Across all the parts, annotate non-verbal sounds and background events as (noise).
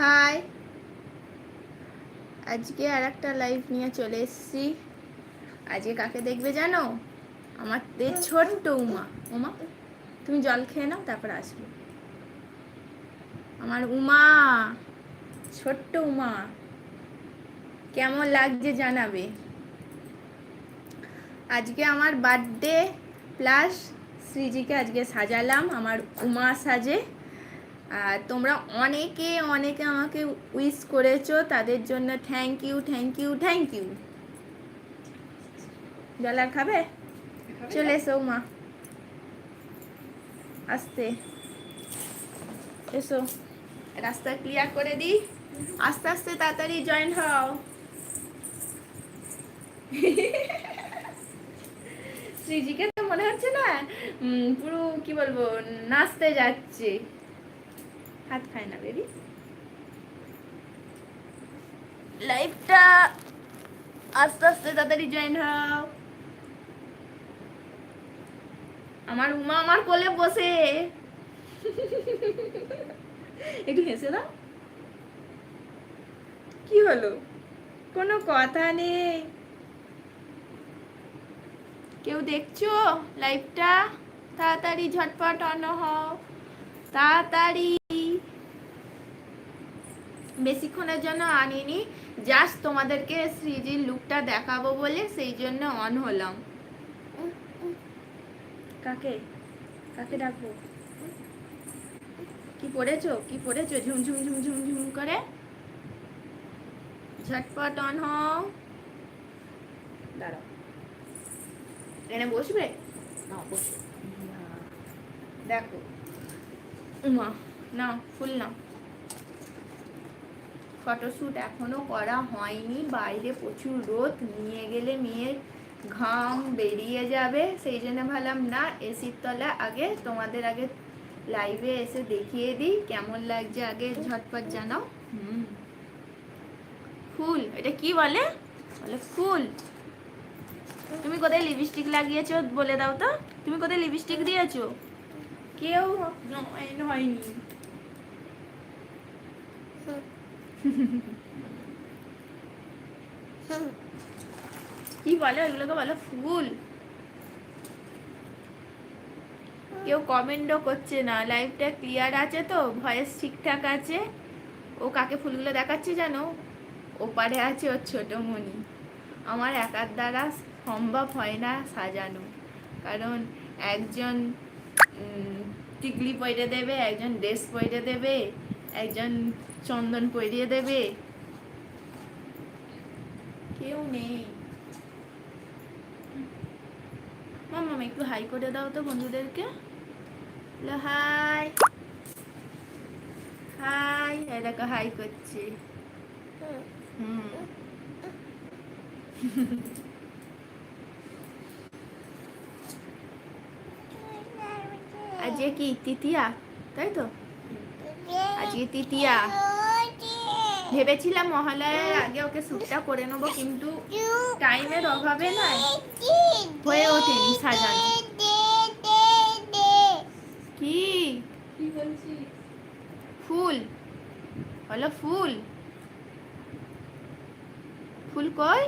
High. আজকে আর একটা live নিয়ে চলে এসেছি। আজকে কাকে দেখবে জানো? আমার ছোট্ট উমা। উমা, তুমি জল খেয়ে নাও, তারপর আসবে। আমার উমা, ছোট্ট উমা, কেমন লাগছে জানাবে? আজকে আমার বার্থডে প্লাস শ্রীজিকে আজকে সাজালাম, আমার উমা সাজে। আর তোমরা অনেকে অনেকে আমাকে উইশ করেছ তাদের জন্য thank you thank you thank you জল আর খাবে চলে এসো মা। আসতে। এসো। রাস্তা ক্লিয়ার করে দিই। আস্তে আস্তে তাড়াতাড়ি জয়েন হও। শ্রীজিকে তো মনে হচ্ছে না পুরো কি বলব নাচতে যাচ্ছে। হাত খায় না বেবি লাইফটা আস্তে আস্তে তাড়াতাড়ি জয়েন হও। আমার উমা আমার কোলে বসে। একটু হেসে দাও। কি হলো? কোনো কথা নেই। কেউ দেখছ? লাইভটা তাড়াতাড়ি ঝটপট অন হও। তাড়াতাড়ি বেশিক্ষণের জন্য আনিনি জাস্ট তোমাদেরকে শ্রীজির লুকটা দেখাবো বলে সেই জন্য অন হলাম। কাকে? কাকে ডাকবো? কি পড়েছো? কি পড়েছো? ঝুম ঝুম ঝুম করে? ঝটপট অন হও। দাঁড়াও। এখানে বসবে? না, বসবে। দেখো। মা না ফুল না ফটোশ্যুট এখনও করা হয়নি। বাইরে প্রচুর রোদ, নিয়ে গেলে মেয়ের ঘাম বেরিয়ে যাবে। সেই জন্য ভাবলাম, না, এসির তলা আগে তোমাদের আগে লাইভে এসে দেখিয়ে দিই। কেমন লাগছে আগে ঝটপট জানাও। হুম। ফুল, এটা কি বলে? বলে ফুল। তুমি কোথায় লিপস্টিক লাগিয়েছো বলে দাও তো। তুমি কোথায় লিপস্টিক দিয়েছ? কেউ হয়নি। কি বলে ওইগুলোকে বলে? ফুল। কেউ কমেন্টও করছে না। লাইভটা ক্লিয়ার আছে তো? ভয়েস ঠিকঠাক আছে? ও কাকে ফুলগুলো দেখাচ্ছে জানো? ওপারে আছে ওর ছোট মনি। আমার একার দ্বারা সম্ভব হয় না সাজানো। কারণ একজন টিকলি পরিয়ে দেবে, একজন ড্রেস পরিয়ে দেবে, একজন চন্দন পরিয়ে দেবে। কেউ নেই। মাম্মা একটু হাই করে দাও তো বন্ধুদেরকে। হাই। হাই। দেখো, হাই করছি। আজকে কি, তৃতীয়া? তাই তো? আজকে তৃতীয়া। ভেবেছিলাম মহালয়ার আগে ওকে শ্যুটটা করে নেব, কিন্তু টাইমের অভাবে নয় হয়ে ওঠেনি সাজানো। কি? ফুল? বলো ফুল। ফুল কই?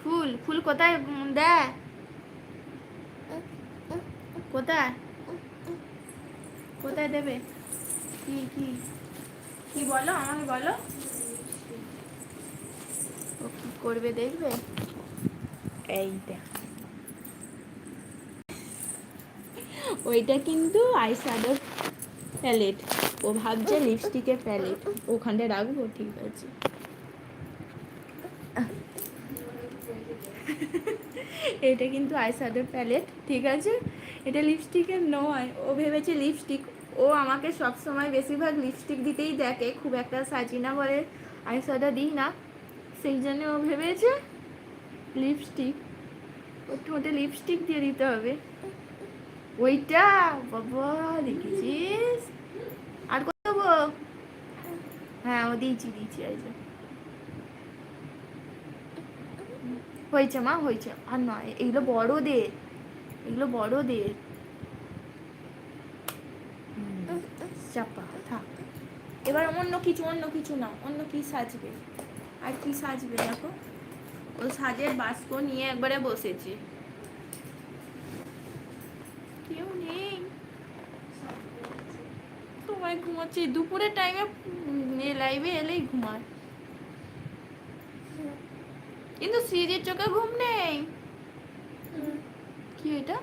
ফুল ফুল কোথায়? দেয় কোথায়? কোথায় দেবে? কি কি? কি বলো আমাকে বলো। ও কি করবে দেখবে? এই দেখ ওইটা কিন্তু আইশ্যাডোর প্যালেট ও ভাবছে লিপস্টিকের প্যালেট ওখানে রাখব ঠিক আছে। এটা কিন্তু আইশ্যাডোর প্যালেট ঠিক আছে? এটা লিপস্টিকের নয়। ও ভেবেছে লিপস্টিক ও আমাকে সব সময় বেশিরভাগ লিপস্টিক দিতেই দেখে। খুব একটা সাজি না বলে আইশ্যাডো দিই না। সেই জন্য ও ভেবেছে লিপস্টিক ওর ঠোঁটে লিপস্টিক দিয়ে দিতে হবে। ওইটা, বাবা, দেখেছিস? আর কত হ্যাঁ ও দিয়েছি দিয়েছি, এই হয়েছে মা, হয়েছে। আর নয় এগুলো বড়দের এগুলো বড়দের। চাপা, থাক। এবার অন্য কিছু অন্য কিছু না অন্য কি সাজবে? আর কি সাজবে দেখো? ও সাজের বাস্ক নিয়ে একবারে বসেছে। কেউ নেই। তোমায় ঘুমাচ্ছে। দুপুরের টাইমে লাইভে এলেই ঘুমায়। কিন্তু সিরিজের চোখে ঘুম নেই। কি এটা?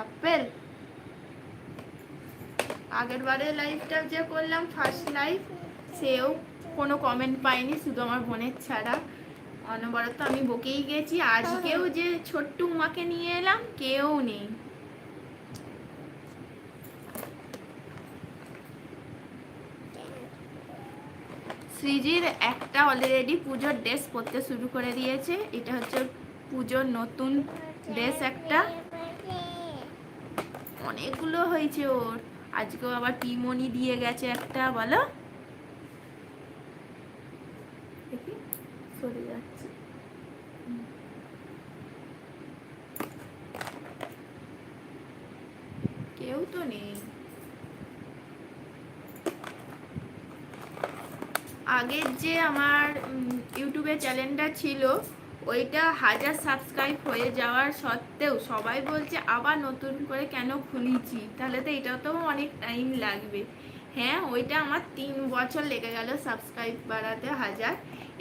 আপেল। আগের বারে লাইভটা যে করলাম ফার্স্ট লাইভ সেও কোনো কমেন্ট পাইনি শুধু আমার বোনের ছাড়া। অনবরত আমি বকেই গেছি। আজকেও যে ছোট্ট উমাকে নিয়ে এলাম কেউ নেই। সৃজির একটা অলরেডি পুজোর ড্রেস পরতে শুরু করে দিয়েছে। এটা হচ্ছে পুজোর নতুন ড্রেস একটা। অনেকগুলো হয়েছে ওর। আজকেও আবার টিমনি দিয়ে গেছে একটা বলো দেখি সরে যাচ্ছে হুম। কেউ তো নেই আগের যে আমার ইউটিউবে চ্যানেলটা ছিল, ওইটা হাজার সাবস্ক্রাইব হয়ে যাওয়ার সত্ত্বেও সবাই বলছে, আবার নতুন করে কেন খুলিছি? তাহলে তো এটাও তো অনেক টাইম লাগবে। হ্যাঁ ওইটা আমার তিন বছর লেগে গেল সাবস্ক্রাইব বাড়াতে হাজার।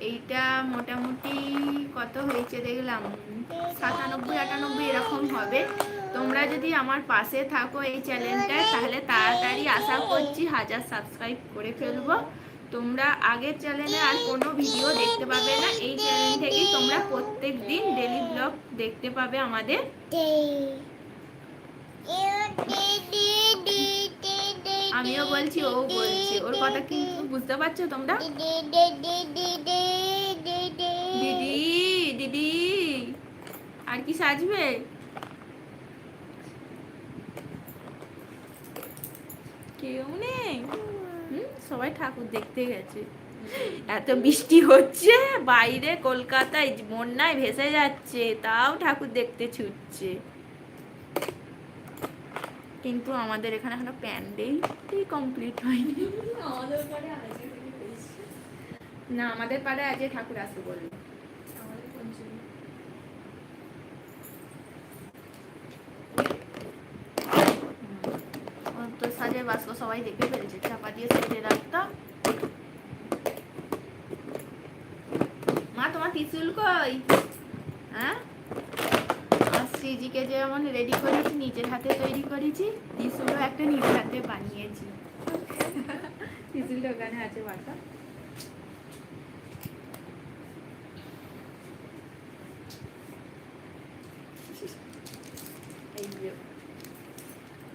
এইটা মোটামুটি কত হয়েছে দেখলাম? সাতানব্বই, আটানব্বই এরকম হবে। তোমরা যদি আমার পাশে থাকো এই চ্যানেলটায় তাহলে তাড়াতাড়ি আশা করছি হাজার সাবস্ক্রাইব করে ফেলব। তোমরা আগের চ্যানেলে আর কোনো ভিডিও দেখতে পাবে না। এই চ্যানেল থেকে তোমরা প্রত্যেক দিন ডেলি ব্লগ দেখতে পাবে আমাদের। আমিও বলছি, ও বলছে। ওর কথা কিন্তু বুঝতে পারছ তোমরা? দিদি দিদি, আর কি সাজবে? কেউ নেই। সবাই ঠাকুর দেখতে গেছে। এত বৃষ্টি হচ্ছে বাইরে কলকাতায় বন্যায় ভেসে যাচ্ছে তাও ঠাকুর দেখতে ছুটছে। কিন্তু আমাদের এখানে এখনও প্যান্ডেলই কমপ্লিট হয়নি। না আমাদের পাড়ে আজকে ঠাকুর আসতে বলল আমাদের পঞ্চমী ও তো সাজের বাস্ক সবাই দেখে ফেলছে চাপা দিয়ে সেটে রাখতাম মা তোমার ত্রিশুল কই? হ্যাঁ? আর শ্রীজিকে যেমন রেডি করেছি নিজের হাতে তৈরি করেছি ত্রিশুলও একটা নিজের হাতে বানিয়েছি। ত্রিশুলটা ওখানে আছে বাটা এই যে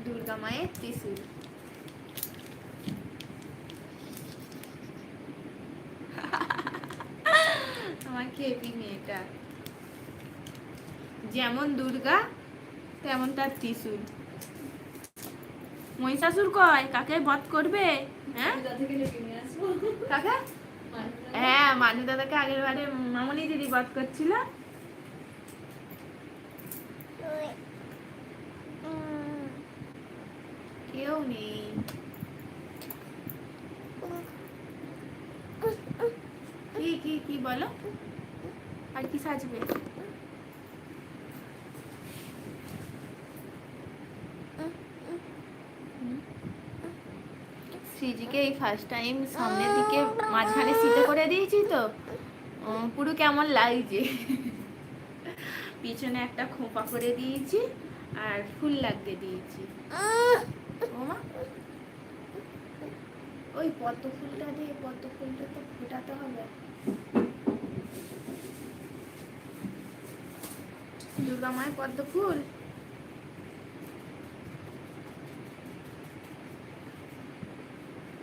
দুর্গা মায়ের ত্রিশুল। আমার খেপি মেয়েটা যেমন দুর্গা তেমন তার ত্রিশুল। মহিষাসুর কয় কাকে বধ করবে? হ্যাঁ? কাকে? হ্যাঁ মানু দাদাকে আগের বারে মামনি দিদি বধ করছিল। কেউ কি কি কি বলো? আর কি সাজবে? শ্রীজিকে এই ফার্স্ট টাইম সামনের দিকে মাঝখানে সিটে করে দিয়েছি তো। পুরো কেমন লাগছে? পিছনে একটা খোঁপা করে দিয়েছি আর ফুল লাগতে দিয়েছি। ওমা ওই পদ্ম ফুলটা দিয়ে, পদ্ম ফুলটা তো ফোটাতে হবে। দুর্গা মায়ের পদ্ম ফুল?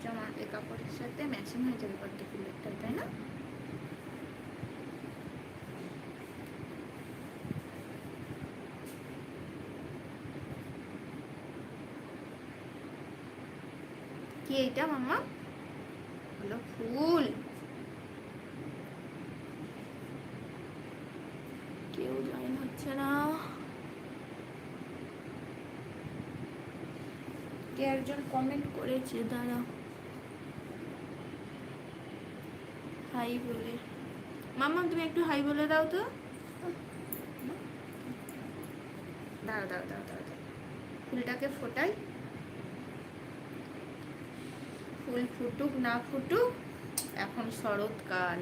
জামা কাপড়ের সাথে ম্যাচিং হয়ে যাবে পদ্ম ফুলেরটা তাই না? কি এটা মামা হলো ফুল। কেউ জয়েন হচ্ছে না। কে একজন কমেন্ট করেছে? দাঁড়াও। হাই বলে। মামা, তুমি একটু হাই বলে দাও তো। দাঁড়াও দাঁড়াও দাঁড়াও দাঁড়াও। ফুলটাকে ফোটাই। ফুল ফুটুক, না ফুটুক, এখন শরৎকাল।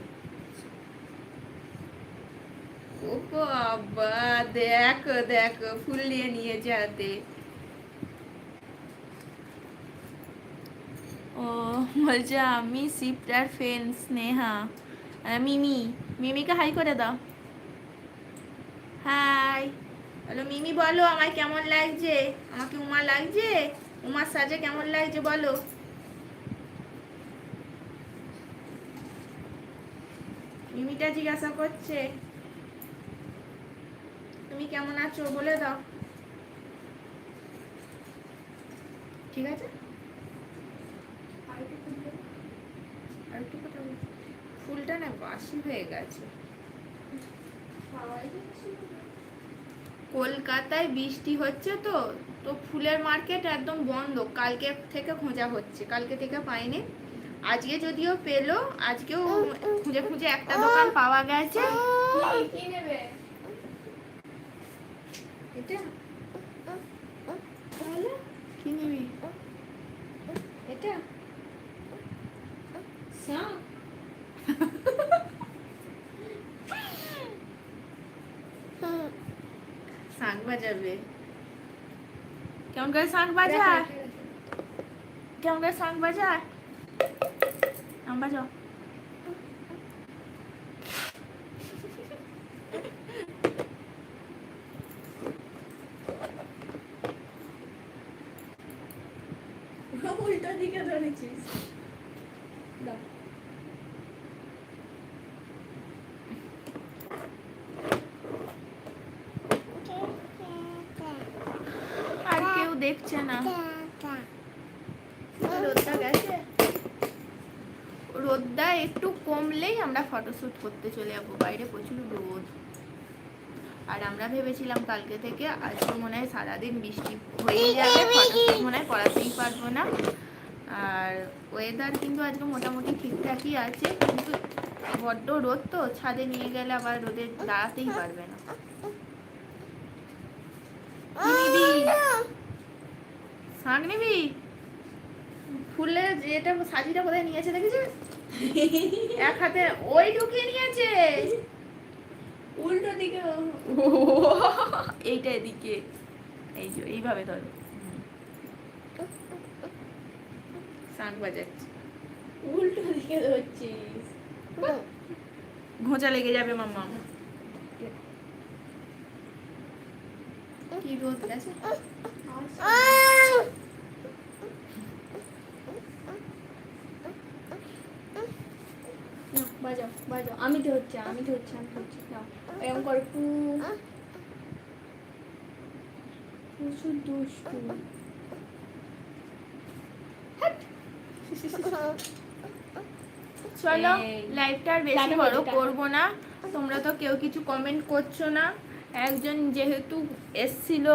ও বাবা, দেখো দেখো, ফুল নিয়ে নিয়েছে হাতে ও, বলছে আমি শিফটার ফ্রেন্ড স্নেহা। মিমি, মিমিকে হাই করে দাও। হাই বলো, মিমি বলো, আমায় কেমন লাগছে? আমাকে উমা লাগছে? উমার সাজে কেমন লাগছে বলো? মিমিটা জিজ্ঞাসা করছে, তুমি কেমন আছো? বলে দাও। ঠিক আছে। ফুলটা না বাসি হয়ে গেছে। কলকাতায় বৃষ্টি হচ্ছে তো তো ফুলের মার্কেট একদম বন্ধ। কালকে থেকে খোঁজা হচ্ছে। কালকে থেকে পাইনি। আজকে যদিও পেল আজকেও খুঁজে খুঁজে একটা দোকান পাওয়া গেছে। কি নেবে এটা? তাহলে? কি নিবি? এটা? শাক শাঁখ বাজাবে। কেমন করে শাঁখ বাজায় কেমন করে শাঁখ বাজায় বাজাও উল্টো দিকে ধরেছিস আর কেউ দেখছে না রোদটা গেছে রোদটা একটু কমলেই আমরা ফটোশ্যুট করতে চলে যাব। বাইরে প্রচুর রোদ। আর আমরা ভেবেছিলাম কালকে থেকে আজকে মনে হয় সারাদিন বৃষ্টি হয়ে যাবে, ফটোশ্যুট মনে হয় করাতেই পারব না। আর ওয়েদার কিন্তু আজকে মোটামুটি ঠিকঠাকই আছে, কিন্তু বড্ড রোদ তো, ছাদে নিয়ে গেলে আবার রোদে দাঁড়াতেই পারবে না। নিবি? ফুলের যেটা সাজিটা কোথায় নিয়েছে দেখেছিস? এক হাতে ওই ঢুকিয়ে নিয়েছে। উল্টো দিকে এইটা এদিকে। এই যে এইভাবে ধরো। বাজাচ্ছে। উল্টো দিকে ধরছিস। ঘোঁচা লেগে যাবে মাম্মা। কি রোদ গেছে নাও, বাজাও বাজাও আমি আমি ধরছি আমি নাও এরকম করে পু প্রচুর দুষ্টু। চলো। লাইভটা আর বেশি বড়। করব না। তোমরা তো কেউ কিছু কমেন্ট করছ না। একজন যেহেতু এসছিল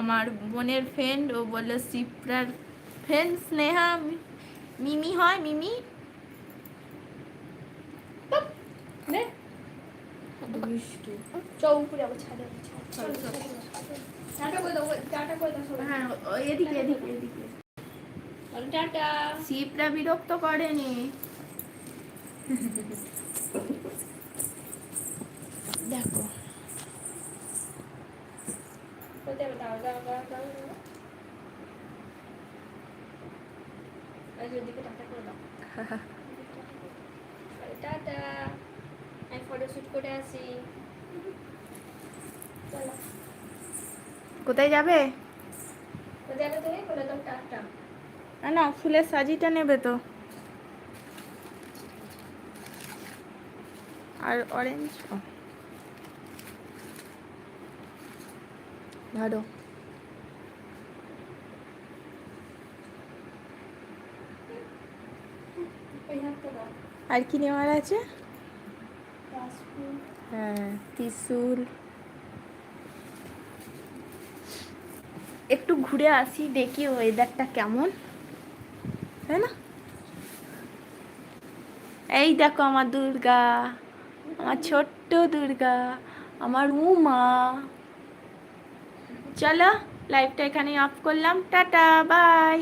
আমার বোনের ফ্রেন্ড ও বলল সিপ্রার ফ্রেন্ড স্নেহা মিমি হয় মিমি নে দুষ্টু চ উপরে আবার ছাদে। টাটা করে দাও টাটা করে দাও হ্যাঁ এদিকে এদিকে এদিকে। টাটা। সিপরা বিরক্ত করেনি। দেখো। টাটা করে দাও। (laughs) টাটা। আমি ফটো শুট করে আসি। চলো। কোথায় যাবে? কোথায় যাবে তুমি? বলে দাও টাটা। না না ফুলের সাজিটা নেবে তো। আর অরেঞ্জ ধরো। আর কি নেওয়ার আছে? ত্রিশুল। একটু ঘুরে আসি, দেখি ওয়েদারটা কেমন। তাই না? এই দেখো আমার দুর্গা, আমার ছোট্ট দুর্গা, আমার উমা। চলো লাইভটা এখানে অফ করলাম। Tata bye